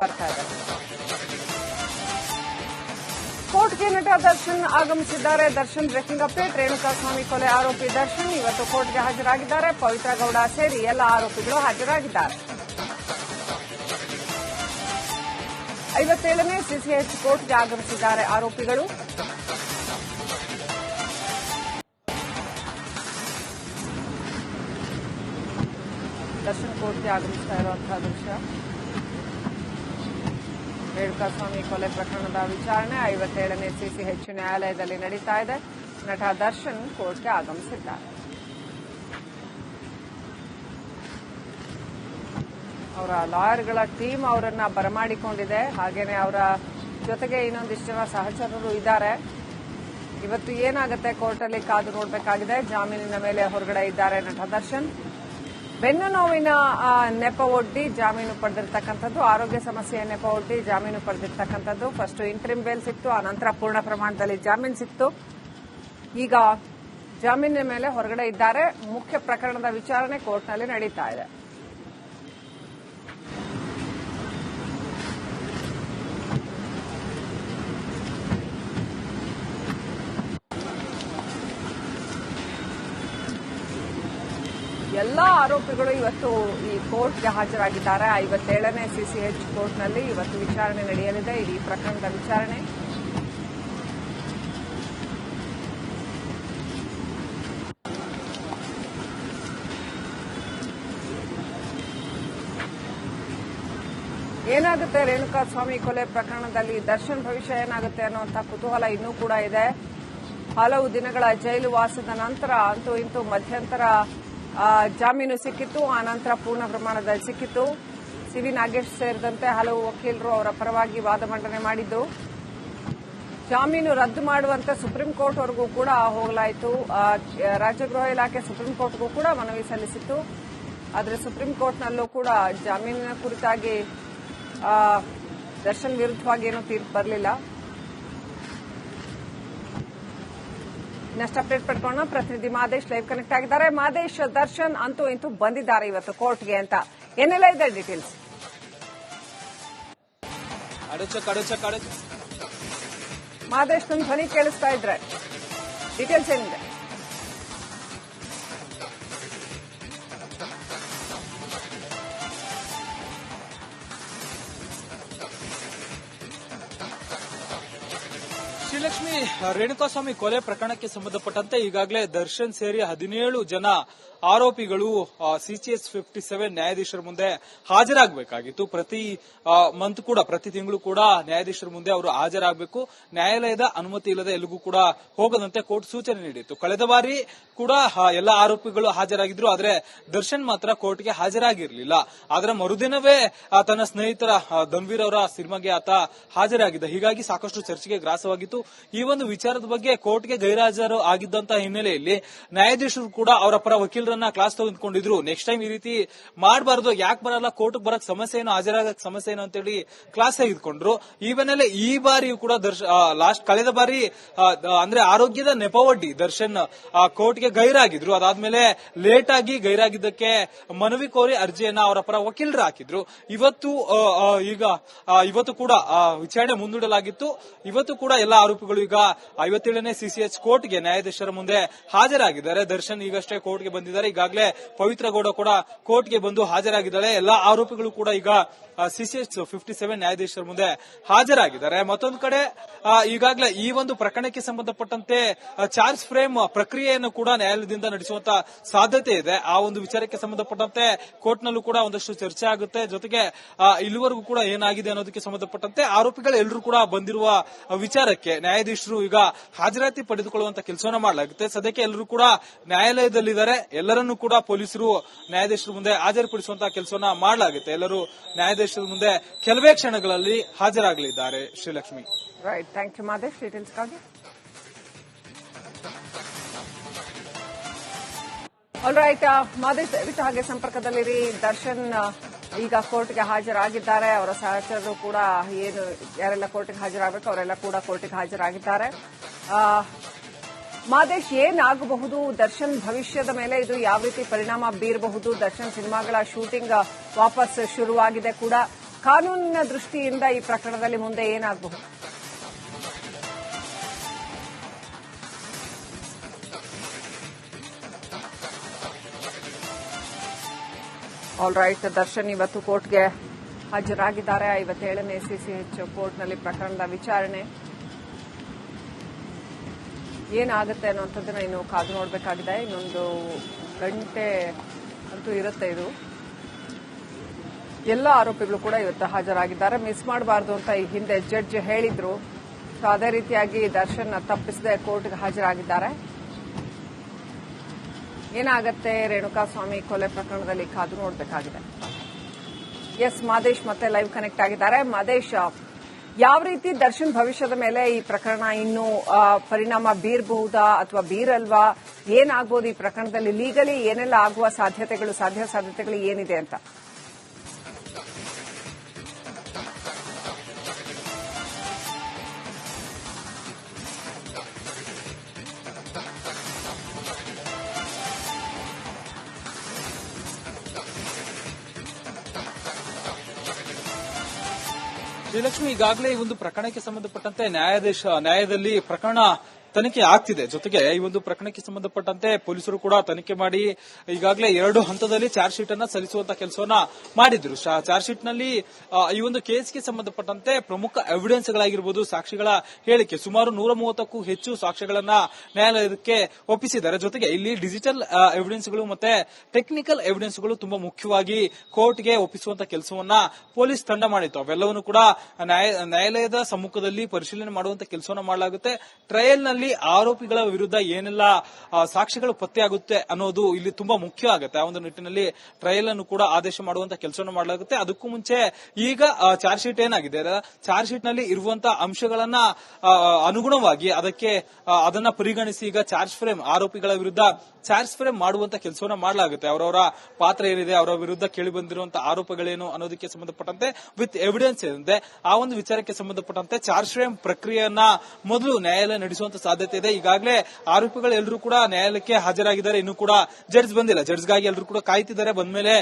ಬರ್ತಾ ಇದೆ ಕೋರ್ಟ್ಗೆ ನಟ ದರ್ಶನ್ ಆಗಮಿಸಿದ್ದಾರೆ ದರ್ಶನ್ ಬ್ರೇಕಿಂಗ್ ಅಪ್ಡೇಟ್ ರೇಣುಕಾಸ್ವಾಮಿ ಕೊಲೆ ಆರೋಪಿ ದರ್ಶನ್ ಇವತ್ತು ಕೋರ್ಟ್ಗೆ ಹಾಜರಾಗಿದ್ದಾರೆ ಪವಿತ್ರ ಗೌಡ ಸೇರಿ ಎಲ್ಲ ಆರೋಪಿಗಳು ಹಾಜರಾಗಿದ್ದಾರೆ ಐವತ್ತೇಳನೇ ಸಿಸಿಎಚ್ ಕೋರ್ಟ್ಗೆ ಆಗಮಿಸಿದ್ದಾರೆ ಆರೋಪಿಗಳು ದರ್ಶನ್ ಕೋರ್ಟ್ಗೆ ಆಗಮಿಸ್ತಾ ಇರುವಂತಹ ದೃಶ್ಯ ರೇಣುಕಾಸ್ವಾಮಿ ಕೊಲೆ ಪ್ರಕರಣದ ವಿಚಾರಣೆ ಐವತ್ತೇಳನೇ ಸಿಸಿಎಚ್ ನ್ಯಾಯಾಲಯದಲ್ಲಿ ನಡೀತಾ ಇದೆ. ನಟ ದರ್ಶನ್ ಕೋರ್ಟ್ಗೆ ಆಗಮಿಸಿದ್ದಾರೆ. ಅವರ ಲಾಯರ್ಗಳ ಟೀಮ್ ಅವರನ್ನ ಬರಮಾಡಿಕೊಂಡಿದೆ. ಹಾಗೇನೆ ಅವರ ಜೊತೆಗೆ ಇನ್ನೊಂದಿಷ್ಟು ಜನ ಸಹಚರರು ಇದ್ದಾರೆ. ಇವತ್ತು ಏನಾಗುತ್ತೆ? ಕೋರ್ಟಲ್ಲಿ ಕಾದು ನೋಡಬೇಕಾಗಿದೆ. ಜಾಮೀನಿನ ಮೇಲೆ ಹೊರಗಡೆ ಇದ್ದಾರೆ ನಟ ದರ್ಶನ್. ಬೆನ್ನು ನೋವಿನ ಆ, ನೆಪ ಒಡ್ಡಿ ಜಾಮೀನು ಪಡೆದಿರ್ತಕ್ಕಂಥದ್ದು ಆರೋಗ್ಯ ಸಮಸ್ಯೆಯ ನೆಪ ಒಡ್ಡಿ ಜಾಮೀನು ಪಡೆದಿರ್ತಕ್ಕಂಥದ್ದು. ಫಸ್ಟ್ ಇಂಟ್ರಿಮ್ ಬೇಲ್ ಸಿಕ್ತು ಆನಂತರ ಪೂರ್ಣ ಪ್ರಮಾಣದಲ್ಲಿ ಜಾಮೀನು ಸಿಕ್ತು. ಈಗ ಜಾಮೀನಿನ ಮೇಲೆ ಹೊರಗಡೆ ಇದ್ದಾರೆ. ಮುಖ್ಯ ಪ್ರಕರಣದ ವಿಚಾರಣೆ ಕೋರ್ಟ್ನಲ್ಲಿ ನಡೀತಾ ಇದೆ. ಎಲ್ಲಾ ಆರೋಪಿಗಳು ಇವತ್ತು ಈ ಕೋರ್ಟ್ಗೆ ಹಾಜರಾಗಿದ್ದಾರೆ. ಐವತ್ತೇಳನೇ ಸಿಸಿಎಚ್ ಕೋರ್ಟ್ನಲ್ಲಿ ಇವತ್ತು ವಿಚಾರಣೆ ನಡೆಯಲಿದೆ. ಇಡೀ ಪ್ರಕರಣದ ವಿಚಾರಣೆ. ಏನಾಗುತ್ತೆ? ರೇಣುಕಾ ಸ್ವಾಮಿ ಕೊಲೆ ಪ್ರಕರಣದಲ್ಲಿ ದರ್ಶನ್ ಭವಿಷ್ಯ ಏನಾಗುತ್ತೆ ಅನ್ನುವಂಥ ಕುತೂಹಲ ಇನ್ನೂ ಕೂಡ ಇದೆ. ಹಲವು ದಿನಗಳ ಜೈಲು ವಾಸದ ನಂತರ ಅಂತೂ ಇಂತೂ ಮಧ್ಯಂತರ ಜಾಮೀನು ಸಿಕ್ಕಿತ್ತು ಆನಂತರ ನಂತರ ಪೂರ್ಣ ಪ್ರಮಾಣದಲ್ಲಿ ಸಿಕ್ಕಿತ್ತು. ಸಿವಿ ನಾಗೇಶ್ ಸೇರಿದಂತೆ ಹಲವು ವಕೀಲರು ಅವರ ಪರವಾಗಿ ವಾದ ಮಂಡನೆ ಮಾಡಿದ್ದು. ಜಾಮೀನು ರದ್ದು ಮಾಡುವಂತೆ ಸುಪ್ರೀಂ ಕೋರ್ಟ್ ವರೆಗೂ ಕೂಡ ಹೋಗಲಾಯಿತು. ರಾಜ್ಯ ಗೃಹ ಇಲಾಖೆ ಸುಪ್ರೀಂ ಕೋರ್ಟ್ಗೂ ಕೂಡ ಮನವಿ ಸಲ್ಲಿಸಿತ್ತು. ಆದರೆ ಸುಪ್ರೀಂ ಕೋರ್ಟ್ನಲ್ಲೂ ಕೂಡ ಜಾಮೀನಿನ ಕುರಿತಾಗಿ ದರ್ಶನ್ ವಿರುದ್ಧವಾಗಿ ಏನೂ ತೀರ್ಪು ಬರಲಿಲ್ಲ. ಇನ್ನಷ್ಟು ಅಪ್ಡೇಟ್ ಪಡ್ಕೊಂಡು ಪ್ರತಿನಿಧಿ ಮಾದೇಶ್ ಲೈವ್ ಕನೆಕ್ಟ್ ಆಗಿದ್ದಾರೆ. ಮಾದೇಶ್ ದರ್ಶನ್ ಅಂತೂ ಇಂತೂ ಬಂದಿದ್ದಾರೆ ಇವತ್ತು ಕೋರ್ಟ್ಗೆ ಅಂತ. ಏನೆಲ್ಲ ಇದೆ ಡೀಟೇಲ್ಸ್? ಮಾದೇಶ್ ನಮ್ ಧ್ವನಿ ಕೇಳಿಸ್ತಾ ಇದ್ರೆ. ಡೀಟೇಲ್ಸ್ ಏನಿದೆ? ಶ್ರೀಲಕ್ಷ್ಮಿ ರೇಣುಕಾಸ್ವಾಮಿ ಕೊಲೆ ಪ್ರಕರಣಕ್ಕೆ ಸಂಬಂಧಪಟ್ಟಂತೆ ಈಗಾಗಲೇ ದರ್ಶನ್ ಸೇರಿ ಹದಿನೇಳು ಜನ ಆರೋಪಿಗಳು ಸಿಸಿಎಸ್ ಫಿಫ್ಟಿ ಸೆವೆನ್ ನ್ಯಾಯಾಧೀಶರ ಮುಂದೆ ಹಾಜರಾಗಬೇಕಾಗಿತ್ತು. ಪ್ರತಿ ಮಂತ್ ಕೂಡ, ಪ್ರತಿ ತಿಂಗಳು ಕೂಡ ನ್ಯಾಯಾಧೀಶರ ಮುಂದೆ ಅವರು ಹಾಜರಾಗಬೇಕು. ನ್ಯಾಯಾಲಯದ ಅನುಮತಿ ಇಲ್ಲದೆ ಎಲ್ಲಿಗೂ ಕೂಡ ಹೋಗದಂತೆ ಕೋರ್ಟ್ ಸೂಚನೆ ನೀಡಿತ್ತು. ಕಳೆದ ಬಾರಿ ಕೂಡ ಎಲ್ಲ ಆರೋಪಿಗಳು ಹಾಜರಾಗಿದ್ರು, ಆದರೆ ದರ್ಶನ್ ಮಾತ್ರ ಕೋರ್ಟ್ಗೆ ಹಾಜರಾಗಿರಲಿಲ್ಲ. ಆದರೆ ಮರುದಿನವೇ ತನ್ನ ಸ್ನೇಹಿತರ ಧನ್ವೀರ್ ಅವರ ಸಿನಿಮಾಗೆ ಆತ ಹಾಜರಾಗಿದ್ದ. ಹೀಗಾಗಿ ಸಾಕಷ್ಟು ಚರ್ಚೆಗೆ ಗ್ರಾಸವಾಗಿತ್ತು. ಈ ಒಂದು ವಿಚಾರದ ಬಗ್ಗೆ ಕೋರ್ಟ್ಗೆ ಗೈರಾಜರು ಆಗಿದ್ದಂತಹ ಹಿನ್ನೆಲೆಯಲ್ಲಿ ನ್ಯಾಯಾಧೀಶರು ಕೂಡ ಅವರ ಪರ ವಕೀಲರನ್ನ ಕ್ಲಾಸ್ ತೆಗೆದುಕೊಂಡಿದ್ರು. ನೆಕ್ಸ್ಟ್ ಟೈಮ್ ಈ ರೀತಿ ಮಾಡಬಾರದು. ಯಾಕೆ ಬರಲ್ಲ? ಕೋರ್ಟ್ ಬರಕ್ ಸಮಸ್ಯೆ ಏನು ಹಾಜರಾಗಕ್ ಸಮಸ್ಯೆ ಏನು ಅಂತೇಳಿ ಕ್ಲಾಸ್ ತೆಗೆದುಕೊಂಡ್ರು. ಈ ಬೆನ್ನಲ್ಲೇ ಈ ಬಾರಿ ಕೂಡ ಲಾಸ್ಟ್ ಕಳೆದ ಬಾರಿ ಅಂದ್ರೆ ಆರೋಗ್ಯದ ನೆಪವಡ್ಡಿ ದರ್ಶನ್ ಕೋರ್ಟ್ಗೆ ಗೈರಾಗಿದ್ರು. ಅದಾದ್ಮೇಲೆ ಲೇಟ್ ಆಗಿ ಗೈರಾಗಿದ್ದಕ್ಕೆ ಮನವಿ ಕೋರಿ ಅರ್ಜಿಯನ್ನ ಅವರ ಪರ ವಕೀಲರು ಹಾಕಿದ್ರು. ಇವತ್ತು ಈಗ ಇವತ್ತು ಕೂಡ ವಿಚಾರಣೆ ಮುಂದೂಡಲಾಗಿತ್ತು. ಇವತ್ತು ಕೂಡ ಎಲ್ಲ ಆರೋಪಿಗಳು ಈಗ ಐವತ್ತೇಳನೇ ಸಿಸಿಎಚ್ ಕೋರ್ಟ್ಗೆ ನ್ಯಾಯಾಧೀಶರ ಮುಂದೆ ಹಾಜರಾಗಿದ್ದಾರೆ. ದರ್ಶನ್ ಈಗಷ್ಟೇ ಕೋರ್ಟ್ಗೆ ಬಂದಿದ್ದಾರೆ. ಈಗಾಗಲೇ ಪವಿತ್ರ ಗೌಡ ಕೂಡ ಕೋರ್ಟ್ಗೆ ಬಂದು ಹಾಜರಾಗಿದ್ದಾರೆ. ಎಲ್ಲಾ ಆರೋಪಿಗಳು ಕೂಡ ಈಗ ಸಿಸಿಎಚ್ ಫಿಫ್ಟಿ ಸೆವೆನ್ ನ್ಯಾಯಾಧೀಶರ ಮುಂದೆ ಹಾಜರಾಗಿದ್ದಾರೆ. ಮತ್ತೊಂದು ಕಡೆ ಈಗಾಗಲೇ ಈ ಒಂದು ಪ್ರಕರಣಕ್ಕೆ ಸಂಬಂಧಪಟ್ಟಂತೆ ಚಾರ್ಜ್ ಫ್ರೇಮ್ ಪ್ರಕ್ರಿಯೆಯನ್ನು ಕೂಡ ನ್ಯಾಯಾಲಯದಿಂದ ನಡೆಸುವಂತ ಸಾಧ್ಯತೆ ಇದೆ. ಆ ಒಂದು ವಿಚಾರಕ್ಕೆ ಸಂಬಂಧಪಟ್ಟಂತೆ ಕೋರ್ಟ್ನಲ್ಲೂ ಕೂಡ ಒಂದಷ್ಟು ಚರ್ಚೆ ಆಗುತ್ತೆ. ಜೊತೆಗೆ ಇಲ್ಲಿವರೆಗೂ ಕೂಡ ಏನಾಗಿದೆ ಅನ್ನೋದಕ್ಕೆ ಸಂಬಂಧಪಟ್ಟಂತೆ ಆರೋಪಿಗಳು ಎಲ್ಲರೂ ಕೂಡ ಬಂದಿರುವ ವಿಚಾರಕ್ಕೆ ನ್ಯಾಯಾಧೀಶರು ಈಗ ಹಾಜರಾತಿ ಪಡೆದುಕೊಳ್ಳುವಂತ ಕೆಲಸವನ್ನ ಮಾಡಲಾಗುತ್ತೆ. ಸದ್ಯಕ್ಕೆ ಎಲ್ಲರೂ ಕೂಡ ನ್ಯಾಯಾಲಯದಲ್ಲಿದ್ದಾರೆ. ಎಲ್ಲರನ್ನೂ ಕೂಡ ಪೊಲೀಸರು ನ್ಯಾಯಾಧೀಶರ ಮುಂದೆ ಹಾಜರುಪಡಿಸುವಂತಹ ಕೆಲಸವನ್ನ ಮಾಡಲಾಗುತ್ತೆ. ಎಲ್ಲರೂ ನ್ಯಾಯಾಧೀಶರ ಮುಂದೆ ಕೆಲವೇ ಕ್ಷಣಗಳಲ್ಲಿ ಹಾಜರಾಗಲಿದ್ದಾರೆ. Sreelakshmi. Right thank you Madesh ಡೀಟೇಲ್ಸ್ಗಾಗಿ all right Madesh ದಯವಿಟ್ಟು ಹಾಗೆ ಸಂಪರ್ಕದಲ್ಲಿರಿ. ದರ್ಶನ್ ಆ, ಈಗ ಕೋರ್ಟ್ಗೆ ಹಾಜರಾಗಿದ್ದಾರೆ. ಅವರ ಸಹಚರರು ಕೂಡ ಏನು ಯಾರೆಲ್ಲ ಕೋರ್ಟ್ಗೆ ಹಾಜರಾಗಬೇಕು ಅವರೆಲ್ಲ ಕೂಡ ಕೋರ್ಟ್ಗೆ ಹಾಜರಾಗಿದ್ದಾರೆ. ಮಾದೇಶ್ ಏನಾಗಬಹುದು? ದರ್ಶನ್ ಭವಿಷ್ಯದ ಮೇಲೆ ಇದು ಯಾವ ರೀತಿ ಪರಿಣಾಮ ಬೀರಬಹುದು? ದರ್ಶನ್ ಸಿನಿಮಾಗಳ ಶೂಟಿಂಗ್ ವಾಪಸ್ ಶುರುವಾಗಿದೆ ಕೂಡ. ಕಾನೂನಿನ ದೃಷ್ಟಿಯಿಂದ ಈ ಪ್ರಕರಣದಲ್ಲಿ ಮುಂದೆ ಏನಾಗಬಹುದು? ಆಲ್ ರೈಟ್ ದರ್ಶನ್ ಇವತ್ತು ಕೋರ್ಟ್ಗೆ ಹಾಜರಾಗಿದ್ದಾರೆ. ಐವತ್ತೇಳನೇ ಸಿಸಿಎಚ್ ಕೋರ್ಟ್ನಲ್ಲಿ ಪ್ರಕರಣದ ವಿಚಾರಣೆ. ಏನಾಗುತ್ತೆ ಅನ್ನುವಂಥದ್ದನ್ನ ಇನ್ನು ಕಾದು ನೋಡಬೇಕಾಗಿದೆ. ಇನ್ನೊಂದು ಗಂಟೆ ಅಂತೂ ಇರುತ್ತೆ ಇದು. ಎಲ್ಲ ಆರೋಪಿಗಳು ಕೂಡ ಇವತ್ತು ಹಾಜರಾಗಿದ್ದಾರೆ. ಮಿಸ್ ಮಾಡಬಾರ್ದು ಅಂತ ಈ ಹಿಂದೆ ಜಡ್ಜ್ ಹೇಳಿದ್ರು. ಸೊ, ಅದೇ ರೀತಿಯಾಗಿ ದರ್ಶನ್ ತಪ್ಪಿಸದೆ ಕೋರ್ಟ್ಗೆ ಹಾಜರಾಗಿದ್ದಾರೆ. ಏನಾಗತ್ತೆ? ರೇಣುಕಾಸ್ವಾಮಿ ಕೊಲೆ ಪ್ರಕರಣದಲ್ಲಿ ಕಾದು ನೋಡಬೇಕಾಗಿದೆ. ಎಸ್ ಮಾದೇಶ್ ಮತ್ತೆ ಲೈವ್ ಕನೆಕ್ಟ್ ಆಗಿದ್ದಾರೆ. ಮಾದೇಶ್ ಯಾವ ರೀತಿ ದರ್ಶನ್ ಭವಿಷ್ಯದ ಮೇಲೆ ಈ ಪ್ರಕರಣ ಇನ್ನು ಪರಿಣಾಮ ಬೀರಬಹುದಾ ಅಥವಾ ಬೀರಲ್ವಾ? ಏನಾಗಬಹುದು ಈ ಪ್ರಕರಣದಲ್ಲಿ? ಲೀಗಲಿ ಏನೆಲ್ಲ ಆಗುವ ಸಾಧ್ಯತೆಗಳು, ಸಾಧ್ಯ ಸಾಧ್ಯತೆಗಳು ಏನಿದೆ ಅಂತ? ಶ್ರೀಲಕ್ಷ್ಮಿ ಈಗಾಗಲೇ ಈ ಒಂದು ಪ್ರಕರಣಕ್ಕೆ ಸಂಬಂಧಪಟ್ಟಂತೆ ನ್ಯಾಯಾಧೀಶ ನ್ಯಾಯದಲ್ಲಿ ಪ್ರಕರಣ ತನಿಖೆ ಆಗ್ತಿದೆ. ಜೊತೆಗೆ ಈ ಒಂದು ಪ್ರಕರಣಕ್ಕೆ ಸಂಬಂಧಪಟ್ಟಂತೆ ಪೊಲೀಸರು ಕೂಡ ತನಿಖೆ ಮಾಡಿ ಈಗಾಗಲೇ ಎರಡು ಹಂತದಲ್ಲಿ ಚಾರ್ಜ್ ಶೀಟ್ ಅನ್ನ ಸಲ್ಲಿಸುವಂತ ಕೆಲಸವನ್ನ ಮಾಡಿದ್ರು. ಚಾರ್ಜ್ ಶೀಟ್ನಲ್ಲಿ ಈ ಒಂದು ಕೇಸ್ಗೆ ಸಂಬಂಧಪಟ್ಟಂತೆ ಪ್ರಮುಖ ಎವಿಡೆನ್ಸ್ ಗಳಾಗಿರ್ಬೋದು ಸಾಕ್ಷಿಗಳ ಹೇಳಿಕೆ. ಸುಮಾರು ನೂರ ಮೂವತ್ತಕ್ಕೂ ಹೆಚ್ಚು ಸಾಕ್ಷ್ಯಗಳನ್ನ ನ್ಯಾಯಾಲಯಕ್ಕೆ ಒಪ್ಪಿಸಿದ್ದಾರೆ. ಜೊತೆಗೆ ಇಲ್ಲಿ ಡಿಜಿಟಲ್ ಎವಿಡೆನ್ಸ್ಗಳು ಮತ್ತೆ ಟೆಕ್ನಿಕಲ್ ಎವಿಡೆನ್ಸ್ಗಳು ತುಂಬಾ ಮುಖ್ಯವಾಗಿ ಕೋರ್ಟ್ಗೆ ಒಪ್ಪಿಸುವಂತ ಕೆಲಸವನ್ನ ಪೊಲೀಸ್ ತಂಡ ಮಾಡಿತ್ತು. ಅವೆಲ್ಲವನ್ನು ಕೂಡ ನ್ಯಾಯ- ನ್ಯಾಯಾಲಯದ ಸಮ್ಮುಖದಲ್ಲಿ ಪರಿಶೀಲನೆ ಮಾಡುವಂತ ಕೆಲಸವನ್ನ ಮಾಡಲಾಗುತ್ತೆ. ಟ್ರಯಲ್ ಆರೋಪಿಗಳ ವಿರುದ್ಧ ಏನೆಲ್ಲ ಸಾಕ್ಷಿಗಳು ಪತ್ತೆಯಾಗುತ್ತೆ ಅನ್ನೋದು ಇಲ್ಲಿ ತುಂಬಾ ಮುಖ್ಯ ಆಗುತ್ತೆ. ಆ ಒಂದು ನಿಟ್ಟಿನಲ್ಲಿ ಟ್ರಯಲ್ ಅನ್ನು ಕೂಡ ಆದೇಶ ಮಾಡುವಂತ ಕೆಲಸವನ್ನು ಮಾಡಲಾಗುತ್ತೆ. ಅದಕ್ಕೂ ಮುಂಚೆ ಈಗ ಚಾರ್ಜ್ ಶೀಟ್ ಏನಾಗಿದೆ? ಚಾರ್ಜ್ ಶೀಟ್ನಲ್ಲಿ ಇರುವಂತಹ ಅಂಶಗಳನ್ನ ಅನುಗುಣವಾಗಿ ಅದಕ್ಕೆ ಅದನ್ನ ಪರಿಗಣಿಸಿ ಈಗ ಚಾರ್ಜ್ ಫ್ರೇಮ್ ಆರೋಪಿಗಳ ವಿರುದ್ಧ ಚಾರ್ಜ್ ಫ್ರೇಮ್ ಮಾಡುವಂತ ಕೆಲಸವನ್ನ ಮಾಡಲಾಗುತ್ತೆ. ಅವರವರ ಪಾತ್ರ ಏನಿದೆ, ಅವರ ವಿರುದ್ಧ ಕೇಳಿ ಬಂದಿರುವಂತಹ ಆರೋಪಗಳೇನು ಅನ್ನೋದಕ್ಕೆ ಸಂಬಂಧಪಟ್ಟಂತೆ ವಿತ್ ಎವಿಡೆನ್ಸ್ ಏನಿದೆ, ಆ ಒಂದು ವಿಚಾರಕ್ಕೆ ಸಂಬಂಧಪಟ್ಟಂತೆ ಚಾರ್ಜ್ ಫ್ರೇಮ್ ಪ್ರಕ್ರಿಯೆಯನ್ನ ಮೊದಲು ನ್ಯಾಯಾಲಯ ನಡೆಸುವಂತ ಸಾಧ್ಯತೆ ಇದೆ. ಈಗಾಗಲೇ ಆರೋಪಿಗಳು ಎಲ್ಲರೂ ಕೂಡ ನ್ಯಾಯಾಲಯಕ್ಕೆ ಹಾಜರಾಗಿದ್ದಾರೆ. ಇನ್ನು ಕೂಡ ಜಡ್ಜ್ ಬಂದಿಲ್ಲ. ಜಡ್ಜ್ಗಾಗಿ ಎಲ್ಲರೂ ಕೂಡ ಕಾಯ್ತಿದ್ದಾರೆ. ಬಂದ್ಮೇಲೆ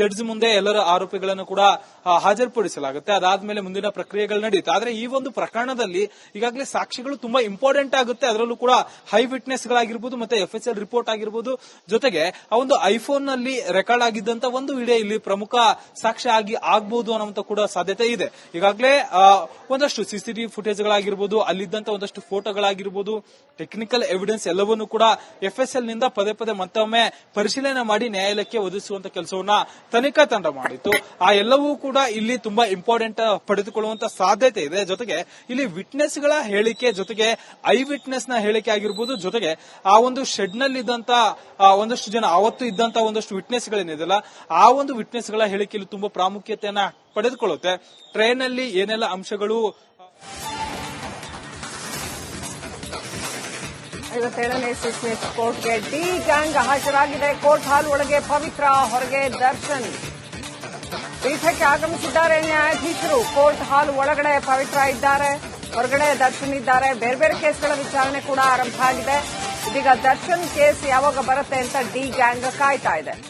ಜಡ್ಜ್ ಮುಂದೆ ಎಲ್ಲರೂ ಆರೋಪಿಗಳನ್ನು ಕೂಡ ಹಾಜರುಪಡಿಸಲಾಗುತ್ತೆ. ಅದಾದ್ಮೇಲೆ ಮುಂದಿನ ಪ್ರಕ್ರಿಯೆಗಳು ನಡೆಯುತ್ತೆ. ಆದ್ರೆ ಈ ಒಂದು ಪ್ರಕರಣದಲ್ಲಿ ಈಗಾಗಲೇ ಸಾಕ್ಷಿಗಳು ತುಂಬಾ ಇಂಪಾರ್ಟೆಂಟ್ ಆಗುತ್ತೆ. ಅದರಲ್ಲೂ ಕೂಡ ಹೈ ವಿಟ್ನೆಸ್ ಗಳಾಗಿರ್ಬೋದು ಮತ್ತೆ ಎಫ್ ಎಸ್ ಎಲ್ ರಿಪೋರ್ಟ್ ಆಗಿರ್ಬೋದು. ಜೊತೆಗೆ ಆ ಒಂದು ಐಫೋನ್ನಲ್ಲಿ ರೆಕಾರ್ಡ್ ಆಗಿದ್ದಂತ ಒಂದು ವಿಡಿಯೋ ಇಲ್ಲಿ ಪ್ರಮುಖ ಸಾಕ್ಷಿ ಆಗಿ ಆಗ್ಬಹುದು ಅನ್ನುವಂತ ಕೂಡ ಸಾಧ್ಯತೆ ಇದೆ. ಈಗಾಗಲೇ ಒಂದಷ್ಟು ಸಿಸಿಟಿವಿ ಫುಟೇಜ್ ಗಳಾಗಿರ್ಬೋದು ಅಲ್ಲಿದ್ದಂತ ಒಂದಷ್ಟು ಫೋಟೋಗಳಾಗಿರ್ಬೋದು ಟೆಕ್ನಿಕಲ್ ಎವಿಡೆನ್ಸ್ ಎಲ್ಲವನ್ನೂ ಕೂಡ ಎಫ್ ಎಸ್ ಎಲ್ನಿಂದ ಪದೇ ಪದೇ ಮತ್ತೊಮ್ಮೆ ಪರಿಶೀಲನೆ ಮಾಡಿ ನ್ಯಾಯಾಲಯಕ್ಕೆ ಒದಗಿಸುವಂತ ಕೆಲಸವನ್ನ ತನಿಖಾ ತಂಡ ಮಾಡಿತ್ತು. ಆ ಎಲ್ಲವೂ ಕೂಡ ಇಲ್ಲಿ ತುಂಬಾ ಇಂಪಾರ್ಟೆಂಟ್ ಪಡೆದುಕೊಳ್ಳುವಂತ ಸಾಧ್ಯತೆ ಇದೆ. ಜೊತೆಗೆ ಇಲ್ಲಿ ವಿಟ್ನೆಸ್ಗಳ ಹೇಳಿಕೆ ಜೊತೆಗೆ ಐ ವಿಟ್ನೆಸ್ನ ಹೇಳಿಕೆ ಆಗಿರ್ಬೋದು. ಜೊತೆಗೆ ಆ ಒಂದು ಶೆಡ್ನಲ್ಲಿ ಇದ್ದಂತ ಒಂದಷ್ಟು ಜನ ಅವತ್ತು ಇದ್ದಂತ ಒಂದಷ್ಟು ವಿಟ್ನೆಸ್ ಗಳೇನಿದೆಯಲ್ಲ ಆ ಒಂದು ವಿಟ್ನೆಸ್ಗಳ ಹೇಳಿಕೆಯಲ್ಲಿ ತುಂಬಾ ಪ್ರಾಮುಖ್ಯತೆಯನ್ನ ಪಡೆದುಕೊಳ್ಳುತ್ತೆ. ಟ್ರೈನ್ನಲ್ಲಿ ಏನೆಲ್ಲ ಅಂಶಗಳು ಐವತ್ತೇಳನೇ ಸಿಸಿಎಚ್ ಕೋರ್ಟ್ಗೆ ಡಿ ಗ್ಯಾಂಗ್ ಹಾಜರಾಗಿದೆ. ಕೋರ್ಟ್ ಹಾಲ್ ಒಳಗೆ ಪವಿತ್ರ ಹೊರಗೆ ದರ್ಶನ್. ಪೀಠಕ್ಕೆ ಆಗಮಿಸಿದ್ದಾರೆ ನ್ಯಾಯಾಧೀಶರು. ಕೋರ್ಟ್ ಹಾಲ್ ಒಳಗಡೆ ಪವಿತ್ರ ಇದ್ದಾರೆ. ಹೊರಗಡೆ ದರ್ಶನ್ ಇದ್ದಾರೆ. ಬೇರೆ ಬೇರೆ ಕೇಸ್ಗಳ ವಿಚಾರಣೆ ಕೂಡ ಆರಂಭ ಆಗಿದೆ. ಇದೀಗ ದರ್ಶನ್ ಕೇಸ್ ಯಾವಾಗ ಬರುತ್ತೆ ಅಂತ ಡಿ ಗ್ಯಾಂಗ್ ಕಾಯ್ತಾ ಇದೆ.